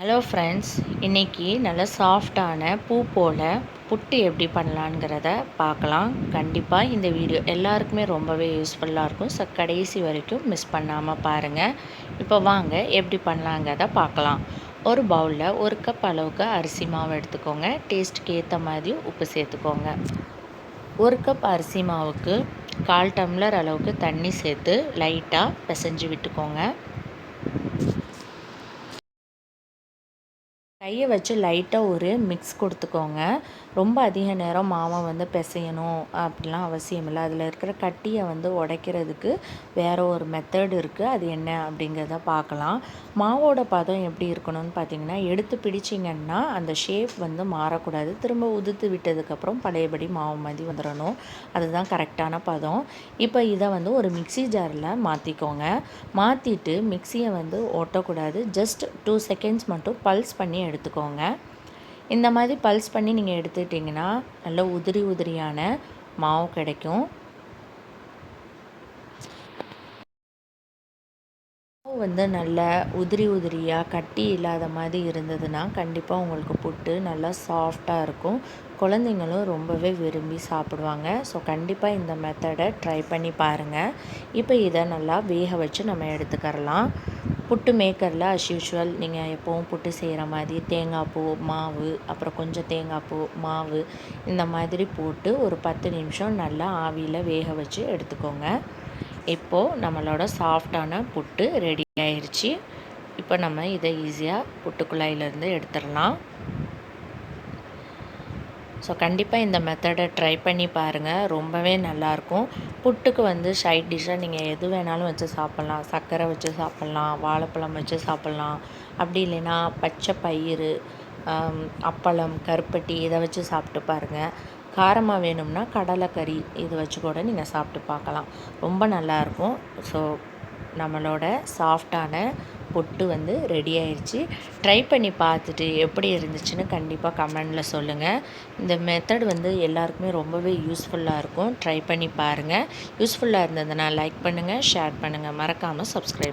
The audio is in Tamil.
ஹலோ ஃப்ரெண்ட்ஸ் இன்றைக்கி நல்ல சாஃப்டான பூ போல் புட்டு எப்படி பண்ணலாங்கிறத பார்க்கலாம். கண்டிப்பாக இந்த வீடியோ எல்லாருக்குமே ரொம்பவே யூஸ்ஃபுல்லாக இருக்கும். ஸோ கடைசி வரைக்கும் மிஸ் பண்ணாமல் பாருங்கள் இப்போ வாங்க எப்படி பண்ணலாங்கிறத பார்க்கலாம். ஒரு பவுலில் ஒரு கப் அளவுக்கு அரிசி மாவு எடுத்துக்கோங்க. டேஸ்ட்டுக்கு ஏற்ற மாதிரி உப்பு சேர்த்துக்கோங்க. ஒரு கப் அரிசி மாவுக்கு கால் டம்ளர் அளவுக்கு தண்ணி சேர்த்து லைட்டாக பிசைஞ்சு விட்டுக்கோங்க. கையை வச்சு லைட்டாக ஒரு மிக்ஸ் கொடுத்துக்கோங்க. ரொம்ப அதிக நேரம் மாவை வந்து பிசையணும் அப்படிலாம் அவசியம் இல்லை. அதில் இருக்கிற கட்டியை வந்து உடைக்கிறதுக்கு வேறு ஒரு மெத்தட் இருக்குது அது என்ன அப்படிங்கிறத பார்க்கலாம். மாவோட பதம் எப்படி இருக்கணும்னு பார்த்தீங்கன்னா எடுத்து பிடிச்சிங்கன்னா அந்த ஷேப் வந்து மாறக்கூடாது. திரும்ப உதுத்து விட்டதுக்கப்புறம் பழையபடி மாவு மாதிரி வந்துடணும். அதுதான் கரெக்டான பதம். இப்போ இதை வந்து ஒரு மிக்சி ஜாரில் மாற்றிக்கோங்க மாற்றிட்டு மிக்சியை வந்து ஓட்டக்கூடாது. ஜஸ்ட் டூ செகண்ட்ஸ் மட்டும் பல்ஸ் பண்ணி எடுத்து எடுத்துக்கோங்க. இந்த மாதிரி பல்ஸ் பண்ணி நீங்கள் எடுத்துக்கிட்டிங்கன்னா நல்ல உதிரி உதிரியான மாவு கிடைக்கும். மாவு வந்து நல்ல உதிரி உதிரியாக கட்டி இல்லாத மாதிரி இருந்ததுன்னா கண்டிப்பாக உங்களுக்கு புட்டு நல்லா சாஃப்டாக இருக்கும். குழந்தைங்களும் ரொம்பவே விரும்பி சாப்பிடுவாங்க. ஸோ கண்டிப்பாக இந்த மெத்தடை ட்ரை பண்ணி பாருங்கள் இப்போ இதை நல்லா வேக வச்சு நம்ம எடுத்துக்கரலாம். புட்டு மேக்கரில் அஸ் யூஷுவல் நீங்கள் எப்போவும் புட்டு செய்கிற மாதிரி தேங்காய் பூ மாவு அப்புறம் கொஞ்சம் தேங்காய் பூ மாவு இந்த மாதிரி போட்டு ஒரு பத்து நிமிஷம் நல்லா ஆவியில் வேக வச்சு எடுத்துக்கோங்க. இப்போது நம்மளோட சாஃப்டான புட்டு ரெடி ஆயிடுச்சு. இப்போ நம்ம இதை ஈஸியாக புட்டு குழாயிலேருந்து எடுத்துடலாம். ஸோ கண்டிப்பாக இந்த மெத்தடை ட்ரை பண்ணி பாருங்கள் ரொம்பவே நல்லாயிருக்கும் புட்டுக்கு வந்து சைட் டிஷ்ஷாக நீங்கள் எது வேணாலும் வச்சு சாப்பிட்லாம். சர்க்கரை வச்சு சாப்பிட்லாம். வாழைப்பழம் வச்சு சாப்பிட்லாம். அப்படி இல்லைன்னா பச்சை பயிறு அப்பளம் கருப்பட்டி இதை வச்சு சாப்பிட்டு பாருங்கள் காரமாக வேணும்னா கடலைக்கறி இது வச்சு கூட நீங்கள் சாப்பிட்டு பார்க்கலாம். ரொம்ப நல்லாயிருக்கும் ஸோ நம்மளோட சாஃப்டான பொட்டு வந்து ரெடி ஆயிடுச்சு ட்ரை பண்ணி பார்த்துட்டு எப்படி இருந்துச்சுன்னு கண்டிப்பாக கமெண்டில் சொல்லுங்கள் இந்த மெத்தட் வந்து எல்லாருக்குமே ரொம்பவே யூஸ்ஃபுல்லாக இருக்கும். ட்ரை பண்ணி பாருங்கள் யூஸ்ஃபுல்லாக இருந்ததுன்னா லைக் பண்ணுங்கள் ஷேர் பண்ணுங்கள் மறக்காமல் சப்ஸ்கிரைப்